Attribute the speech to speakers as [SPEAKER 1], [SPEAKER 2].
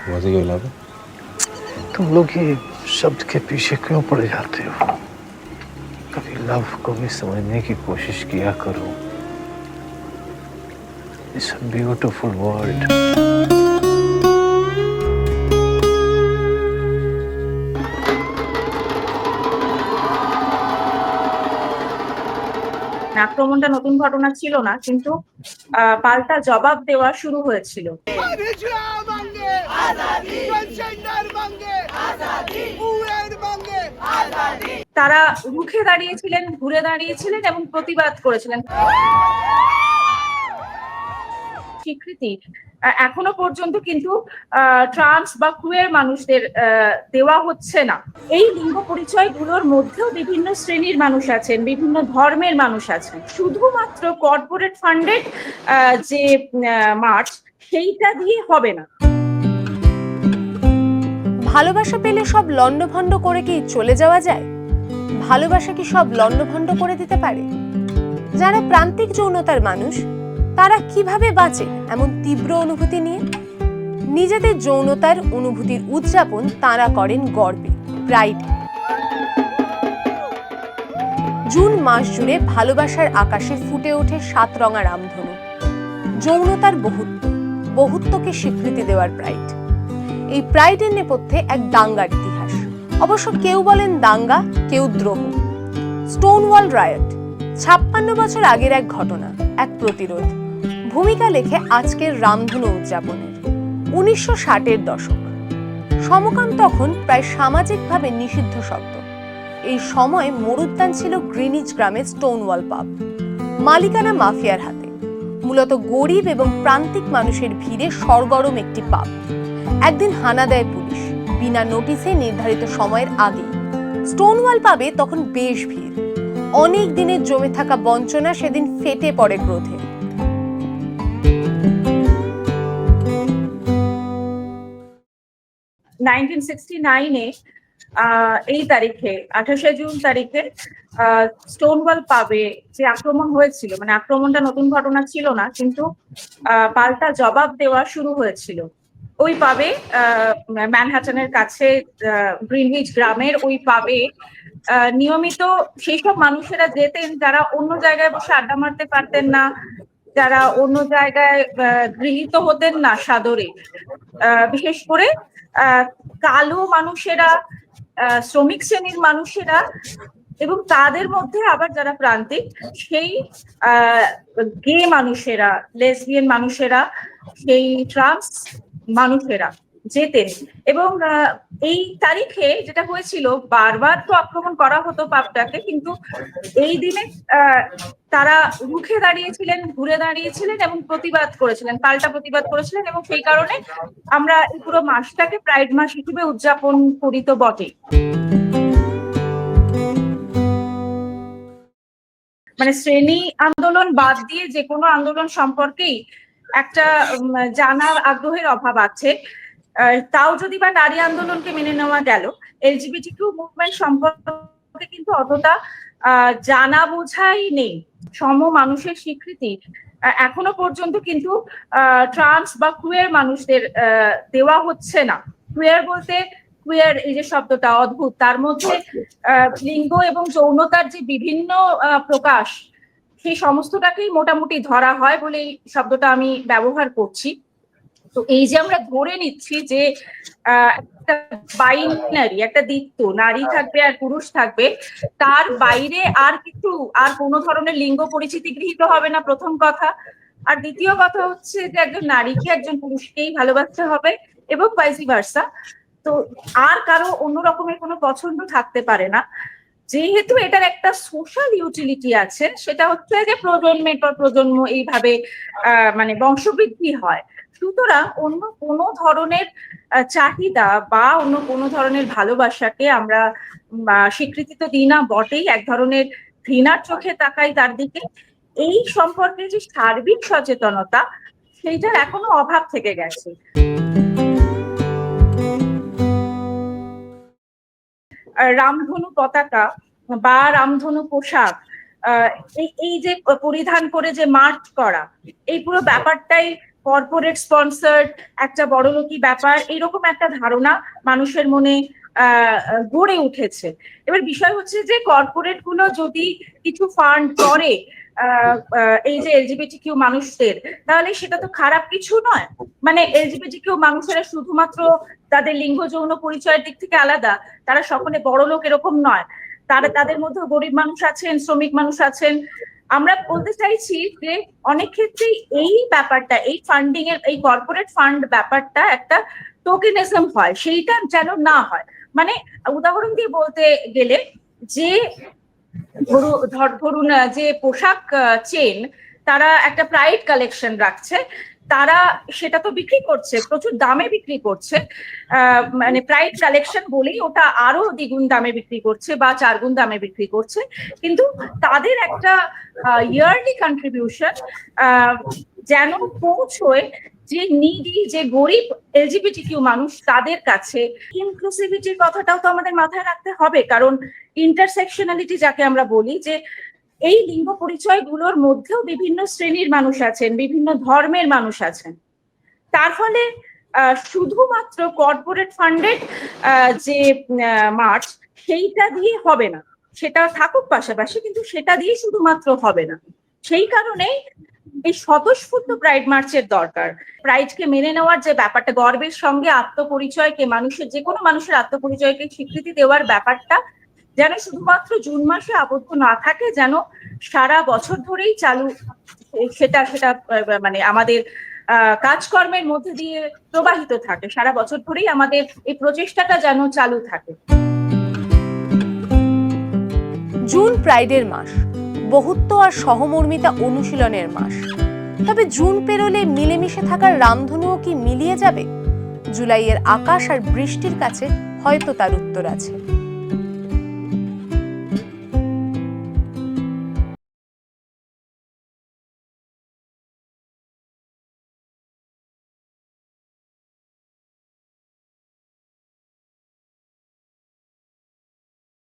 [SPEAKER 1] Was के अलावा
[SPEAKER 2] तुम लोग ये शब्द के पीछे क्यों पड़ जाते हो? कभी लव को भी समझने की कोशिश किया करो। इस ब्यूटीफुल वर्ल्ड
[SPEAKER 3] আক্রমণটা নতুন ঘটনা ছিল না, কিন্তু পাল্টা জবাব দেওয়া শুরু হয়েছিল। তারা রুখে দাঁড়িয়েছিলেন, ঘুরে দাঁড়িয়েছিলেন এবং প্রতিবাদ করেছিলেন। স্বীকৃতি। এখনও পর্যন্ত কিন্তু ট্রান্স বা কুয়ের মানুষদের দেওয়া হচ্ছে না। এই লিঙ্গ পরিচয়গুলোর মধ্যেও বিভিন্ন শ্রেণির মানুষ আছেন, বিভিন্ন ধর্মের মানুষ আছেন। শুধুমাত্র কর্পোরেট ফান্ডেড যে মার্চ সেইটা দিয়ে হবে না।
[SPEAKER 4] ভালোবাসা পেলে সব লণ্ডভণ্ড করে কি চলে যাওয়া যায়? ভালোবাসা কি সব লণ্ডভণ্ড করে দিতে পারে? যারা প্রান্তিক যৌনতার মানুষ তারা কীভাবে বাঁচে এমন তীব্র অনুভূতি নিয়ে? নিজেদের যৌনতার অনুভূতির উদযাপন তারা করেন গর্বে প্রাইড জুন মাস জুড়ে ভালোবাসার আকাশে ফুটে ওঠে সাতরঙা রামধনু। যৌনতার বহুত্ব, বহুত্বকে স্বীকৃতি দেওয়ার প্রাইড। এই প্রাইডের নেপথ্যে এক দাঙ্গার ইতিহাস। অবশ্য কেউ বলেন দাঙ্গা, কেউ দ্রোহ। স্টোনওয়াল রায়ট, ছাপ্পান্ন বছর আগের এক ঘটনা, এক প্রতিরোধ। ভূমিকা লেখে আজকের রামধনু উদযাপনের। উনিশশো ষাটের দশক। সমকাম তখন প্রায় সামাজিকভাবে নিষিদ্ধ শব্দ। এই সময় মরুদ্যান ছিল গ্রিনিজ গ্রামের স্টোনওয়াল পাব। মালিকানা মাফিয়ার হাতে। মূলত গরিব এবং প্রান্তিক মানুষের ভিড়ে সরগরম একটি পাব। একদিন হানা দেয় পুলিশ, বিনা নোটিশে নির্ধারিত সময়ের আগে স্টোনওয়াল পাবে তখন বেশ ভিড়। অনেক দিনের জমে থাকা বঞ্চনা সেদিন ফেটে পড়ে ক্রোধে।
[SPEAKER 3] নাইনটিন সিক্সটি এই তারিখে, আঠাশে জুন তারিখে স্টোনওয়াল পাবে যে আক্রমণ হয়েছিল মানে আক্রমণটা নতুন ঘটনা ছিল না, কিন্তু পাল্টা জবাব দেওয়া শুরু হয়েছিল। ওই পাবে ম্যানহাটনের কাছে গ্রিনউইচ গ্রামের ওই পাবে নিয়মিত সেই সব মানুষেরা যেতেন, যারা অন্য জায়গায় বসে আড্ডা মারতে পারতেন না যারা অন্য জায়গায় গৃহীত হতেন না সাদরে। বিশেষ করে কালো মানুষেরা শ্রমিক শ্রেণির মানুষেরা এবং তাদের মধ্যে আবার যারা প্রান্তিক, সেই গে মানুষেরা লেসবিয়ান মানুষেরা, সেই ট্রান্স মানুষেরা। যেতেন। এবং এই তারিখে যেটা হয়েছিল, বারবার তো আক্রমণ করা হতো পাপটাকে, কিন্তু এই দিনে তারা রুখে দাঁড়িয়েছিলেন, ঘুরে দাঁড়িয়েছিলেন এবং প্রতিবাদ করেছিলেন, পাল্টা প্রতিবাদ করেছিলেন এবং সেই কারণে আমরা এই পুরো মাসটাকে প্রাইড মাস হিসেবে উদযাপন করি তো বটে মানে শ্রেণি আন্দোলন বাদ দিয়ে যে কোনো আন্দোলন সম্পর্কেই একটা জানার আগ্রহের অভাব আছে। তাও যদি বা নারী আন্দোলনকে মেনে নেওয়া গেল এলজিবিটি টু মুভমেন্ট সম্পর্কে কিন্তু অতটা জানা বোঝাই নেই। সম মানুষের স্বীকৃতি এখনও পর্যন্ত কিন্তু ট্রান্স বা কুয়ের মানুষদের দেওয়া হচ্ছে না। কুয়ের বলতে কুয়ের এই যে শব্দটা অদ্ভুত। তার মধ্যে লিঙ্গ এবং যৌনতার যে বিভিন্ন প্রকাশ, সেই সমস্তটাকেই মোটামুটি ধরা হয় বলে এই শব্দটা আমি ব্যবহার করছি। তো এই যে আমরা ধরে নিচ্ছি যে একটা বাইনারি একটা দিত্য নারী থাকবে আর পুরুষ থাকবে, তার বাইরে আর কিছু, আর কোনো ধরনের লিঙ্গ পরিচিতি গৃহীত হবে না প্রথম কথা। আর দ্বিতীয় কথা হচ্ছে যে একজন নারীকে একজন পুরুষকেই ভালোবাসতে হবে এবং ভাইসি ভার্সা তো আর কারও অন্য রকমের কোনো পছন্দ থাকতে পারে না। যেহেতু এটার একটা সোশ্যাল ইউটিলিটি আছে, সেটা হচ্ছে যে প্রজন্মের পর প্রজন্ম এইভাবে মানে বংশবৃদ্ধি হয়। সুতরাং অন্য কোনো ধরনের চাহিদা বা অন্য কোনো ধরনের ভালোবাসাকে আমরা স্বীকৃতি তো দিই না, বটেই, এক ধরনের ঘৃণার চোখে তাকাই তার দিকে। এই সম্পর্কে যে সার্বিক সচেতনতা, সেইটার এখনও অভাব থেকে গেছে। রামধনু পতাকা বা রামধনু পোশাক এই যে পরিধান করে যে মার্চ করা, এই পুরো ব্যাপারটাই কর্পোরেট স্পন্সার্ড একটা বড়লোকি ব্যাপার, এরকম একটা ধারণা মানুষের মনে গড়ে উঠেছে। এবার বিষয় হচ্ছে যে কর্পোরেটগুলো যদি কিছু ফান্ড করে এই যে এলজিবিটি কিউ মানুষদের, তাহলে সেটা তো খারাপ কিছু নয়। মানে এলজিবিটি কিউ মানুষেরা শুধুমাত্র তাদের লিঙ্গ যৌন পরিচয়ের দিক থেকে আলাদা, তারা সকলে বড় লোক এরকম নয়। তারা, তাদের মধ্যে গরিব মানুষ আছেন, শ্রমিক মানুষ আছেন আমরা বলতে চাইছি যে অনেক ক্ষেত্রেই এই ব্যাপারটা, এই ফান্ডিং এর, এই কর্পোরেট ফান্ড ব্যাপারটা একটা টোকেনিজম হয়, সেইটা যেন না হয়। মানে উদাহরণ দিয়ে বলতে গেলে যে ধরু- ধর- ধরুন যে পোশাক চেন তারা একটা প্রাইড কালেকশন রাখছে তারা সেটা তো বিক্রি করছে, প্রচুর দামে বিক্রি করছে। মানে প্রাইড কালেকশন বলেই ওটা আরও দ্বিগুণ দামে বিক্রি করছে বা চারগুণ দামে বিক্রি করছে। কিন্তু তাদের একটা ইয়ারলি কন্ট্রিবিউশন যেন পৌঁছয় যে নিডি যে গরিব এলজিবিটি কিউ মানুষ তাদের কাছে। ইনক্লুসিভিটির কথাটাও তো আমাদের মাথায় রাখতে হবে, কারণ ইন্টারসেকশনালিটি যাকে আমরা বলি যে এই লিঙ্গ পরিচয়গুলোর মধ্যেও বিভিন্ন শ্রেণির মানুষ আছেন, বিভিন্ন ধর্মের মানুষ আছেন। তার ফলে শুধুমাত্র কর্পোরেট ফান্ডেড যে মার্চ সেইটা দিয়ে হবে না। সেটা থাকুক পাশাপাশি, কিন্তু সেটা দিয়ে শুধুমাত্র হবে না। সেই কারণেই এই স্বতঃস্ফূর্ত প্রাইড মার্চের দরকার। প্রাইডকে মেনে নেওয়ার যে ব্যাপারটা, গর্বের সঙ্গে আত্মপরিচয়কে, মানুষের যে কোনো মানুষের আত্মপরিচয়কে স্বীকৃতি দেওয়ার ব্যাপারটা যেন শুধুমাত্র জুন মাসে আবদ্ধ না থাকে, যেন সারা বছর ধরেই চালু সেটা সেটা মানে আমাদের কাজকর্মের মধ্যে দিয়ে প্রবাহিত থাকে। সারা বছর ধরেই আমাদের এই প্রচেষ্টাটা যেন চালু থাকে।
[SPEAKER 4] জুন প্রাইডের মাস, বহুত্ব আর সহমর্মিতা অনুশীলনের মাস। তবে জুন পেরোলে মিলেমিশে থাকার রামধনুও কি মিলিয়ে যাবে? জুলাইয়ের আকাশ আর বৃষ্টির কাছে হয়তো তার উত্তর আছে।